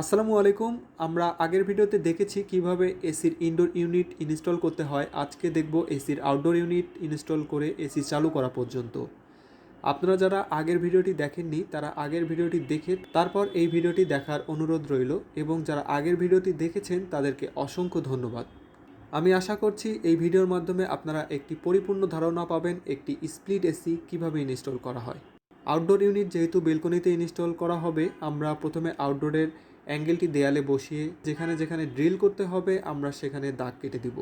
আসসালামু আলাইকুম। আমরা আগের ভিডিওতে দেখেছি কীভাবে এসির ইনডোর ইউনিট ইনস্টল করতে হয়। আজকে দেখব এসির আউটডোর ইউনিট ইনস্টল করে এসি চালু করা পর্যন্ত। আপনারা যারা আগের ভিডিওটি দেখেননি, তারা আগের ভিডিওটি দেখে তারপর এই ভিডিওটি দেখার অনুরোধ রইল এবং যারা আগের ভিডিওটি দেখেছেন, তাদেরকে অসংখ্য ধন্যবাদ। আমি আশা করছি এই ভিডিওর মাধ্যমে আপনারা একটি পরিপূর্ণ ধারণা পাবেন, একটি স্প্লিট এসি কীভাবে ইনস্টল করা হয়। আউটডোর ইউনিট যেহেতু বেলকনিতে ইনস্টল করা হবে, আমরা প্রথমে আউটডোরের অ্যাঙ্গেলটি দেয়ালে বসিয়ে যেখানে যেখানে ড্রিল করতে হবে, আমরা সেখানে দাগ কেটে দিব।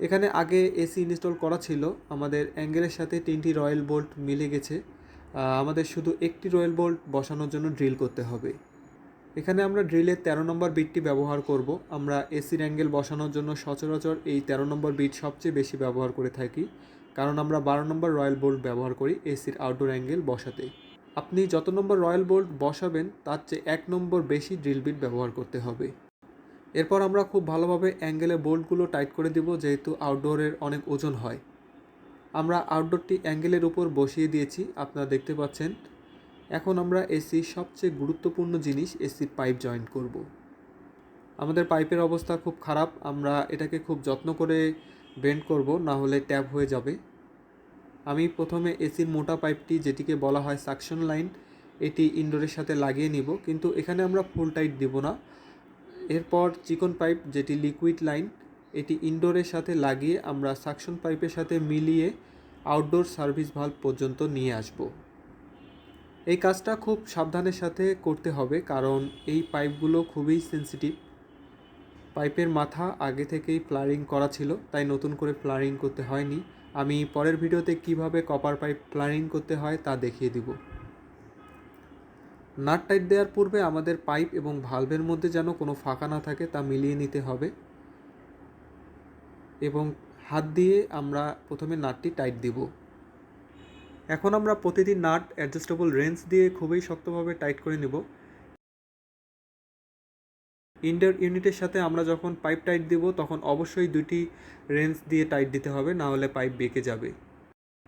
এখানে আগে এসি ইনস্টল করা ছিল। আমাদের অ্যাঙ্গেলের সাথে তিনটি রয়্যাল বোল্ট মিলে গেছে। আমাদের শুধু একটি রয়্যাল বোল্ট বসানোর জন্য ড্রিল করতে হবে। এখানে আমরা ড্রিলের তেরো নম্বর বিটটি ব্যবহার করব। আমরা এসির অ্যাঙ্গেল বসানোর জন্য সচরাচর এই তেরো নম্বর বিট সবচেয়ে বেশি ব্যবহার করে থাকি। কারণ আমরা বারো নম্বর রয়্যাল বোল্ট ব্যবহার করি এসির আউটডোর অ্যাঙ্গেল বসাতে। আপনি যত নম্বর রয়্যাল বোল্ট বসাবেন, তার চেয়ে এক নম্বর বেশি ড্রিল বিট ব্যবহার করতে হবে। এরপর আমরা খুব ভালোভাবে অ্যাঙ্গেলে বোল্টগুলো টাইট করে দিব, যেহেতু আউটডোরের অনেক ওজন হয়। আমরা আউটডোরটি অ্যাঙ্গেলের উপর বসিয়ে দিয়েছি, আপনারা দেখতে পাচ্ছেন। এখন আমরা এসির সবচেয়ে গুরুত্বপূর্ণ জিনিস এসির পাইপ জয়েন্ট করব। আমাদের পাইপের অবস্থা খুব খারাপ, আমরা এটাকে খুব যত্ন করে বেন্ড করব, না হলে ট্যাপ হয়ে যাবে। আমি প্রথমে এসির মোটা পাইপটি যেটিকে বলা হয় সাকশন লাইন, এটি ইনডোরের সাথে লাগিয়ে নিব, কিন্তু এখানে আমরা ফুল টাইট দিব না। এরপর চিকন পাইপ, যেটি লিকুইড লাইন, এটি ইনডোরের সাথে লাগিয়ে আমরা সাকশন পাইপের সাথে মিলিয়ে আউটডোর সার্ভিস ভাল্ব পর্যন্ত নিয়ে আসব। এই কাজটা খুব সাবধানের সাথে করতে হবে, কারণ এই পাইপগুলো খুবই সেনসিটিভ। পাইপের মাথা আগে থেকেই প্লারিং করা ছিল, তাই নতুন করে প্লারিং করতে হয়নি। আমি পরের ভিডিওতে কীভাবে কপার পাইপ প্লারিং করতে হয় তা দেখিয়ে দিব। নাট টাইট দেওয়ার পূর্বে আমাদের পাইপ এবং ভালভের মধ্যে যেন কোনো ফাঁকা না থাকে তা মিলিয়ে নিতে হবে। এবং হাত দিয়ে আমরা প্রথমে নাটটি টাইট দিব। এখন আমরা প্রতিটি নাট অ্যাডজাস্টেবল রেঞ্জ দিয়ে খুবই শক্তভাবে টাইট করে নেব। ইনডোর ইউনিটের সাথে আমরা যখন পাইপ টাইট দিব, তখন অবশ্যই দুটি রেঞ্জ দিয়ে টাইট দিতে হবে, না হলে পাইপ বেঁকে যাবে।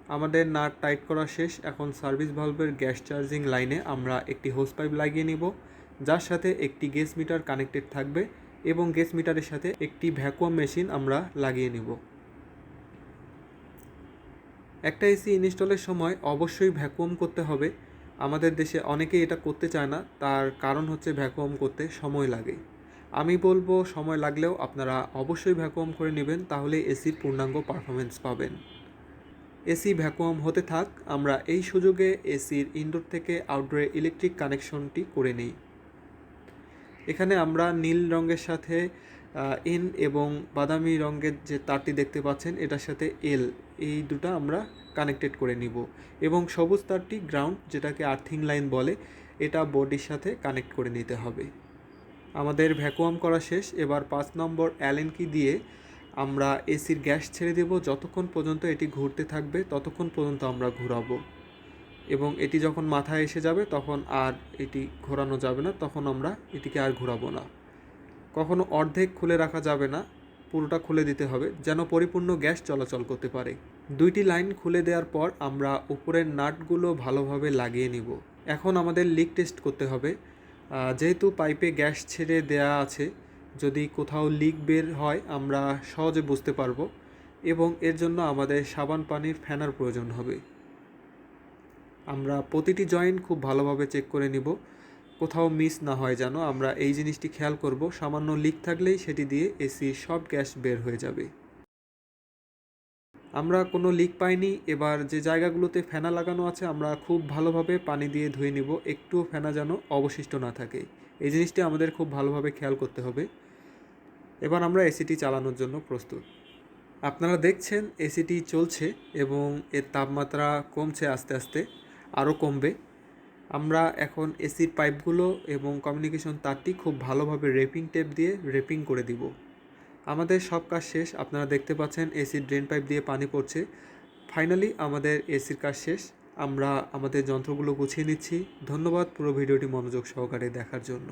আমাদের নাট টাইট করা শেষ। এখন সার্ভিস ভালভের গ্যাস চার্জিং লাইনে আমরা একটি হোস পাইপ লাগিয়ে নিব, যার সাথে একটি গ্যাস মিটার কানেক্টেড থাকবে এবং গ্যাস মিটারের সাথে একটি ভ্যাকুয়াম মেশিন আমরা লাগিয়ে নিব। একটা এসি ইনস্টলের সময় অবশ্যই ভ্যাকুয়াম করতে হবে। আমাদের দেশে অনেকেই এটা করতে চায় না, তার কারণ হচ্ছে ভ্যাকুয়াম করতে সময় লাগে। আমি বলব সময় লাগলেও আপনারা অবশ্যই ভ্যাকুয়াম করে নেবেন, তাহলে এসির পূর্ণাঙ্গ পারফরমেন্স পাবেন। এসি ভ্যাকুয়াম হতে থাক, আমরা এই সুযোগে এসির ইনডোর থেকে আউটডোরে ইলেকট্রিক কানেকশনটি করে নিই। এখানে আমরা নীল রঙের সাথে এন এবং বাদামি রঙের যে তারটি দেখতে পাচ্ছেন, এটার সাথে এল এই দুটো আমরা কানেক্টেড করে নিব। এবং সবুজ তারটি গ্রাউন্ড যেটাকে আর্থিং লাইন বলে, এটা বডির সাথে কানেক্ট করে নিতে হবে। আমাদের ভ্যাকুয়াম করা শেষ। এবার পাঁচ নম্বর অ্যালেন কি দিয়ে আমরা এসির গ্যাস ছেড়ে দেব? যতক্ষণ পর্যন্ত এটি ঘুরতে থাকবে, ততক্ষণ পর্যন্ত আমরা ঘোরাবো। এবং এটি যখন মাথায় এসে যাবে, তখন আর এটি ঘোরানো যাবে না, তখন আমরা এটিকে আর ঘোরাবো না। কখনো অর্ধেক খুলে রাখা যাবে না, পুরোটা খুলে দিতে হবে, যেন পরিপূর্ণ গ্যাস চলাচল করতে পারে। দুইটি লাইন খুলে দেওয়ার পর আমরা উপরের নাটগুলো ভালোভাবে লাগিয়ে নিব। এখন আমাদের লিক টেস্ট করতে হবে। যেহেতু পাইপে গ্যাস ছেড়ে দেয়া আছে, যদি কোথাও লিক বের হয়, আমরা সহজে বুঝতে পারব এবং এর জন্য আমাদের সাবান পানির ফ্যানার প্রয়োজন হবে। আমরা প্রতিটি জয়েন্ট খুব ভালোভাবে চেক করে নিব। কোথাও মিস না হয় যেন আমরা এই জিনিসটি খেয়াল করব। সামান্য লিক থাকলেই সেটি দিয়ে এসি সব গ্যাস বের হয়ে যাবে। আমরা কোনো লিক পাইনি, এবার যে জায়গাগুলোতে ফেনা লাগানো আছে, আমরা খুব ভালোভাবে পানি দিয়ে ধুয়ে নিব, একটুও ফেনা যেন অবশিষ্ট না থাকে। এই জিনিসটি আমাদের খুব ভালোভাবে খেয়াল করতে হবে। এবার আমরা এসিটি চালানোর জন্য প্রস্তুত। আপনারা দেখছেন এসিটি চলছে এবং এর তাপমাত্রা কমছে আস্তে আস্তে, আরও কমবে। আমরা এখন এসির পাইপগুলো এবং কমিউনিকেশন তারটি খুব ভালোভাবে রেপিং টেপ দিয়ে রেপিং করে দিব। আমাদের সব কাজ শেষ। আপনারা দেখতে পাচ্ছেন এসির ড্রেন পাইপ দিয়ে পানি পড়ছে। ফাইনালি আমাদের এসির কাজ শেষ। আমরা আমাদের যন্ত্রগুলো গুছিয়ে নিচ্ছি। ধন্যবাদ পুরো ভিডিওটি মনোযোগ সহকারে দেখার জন্য।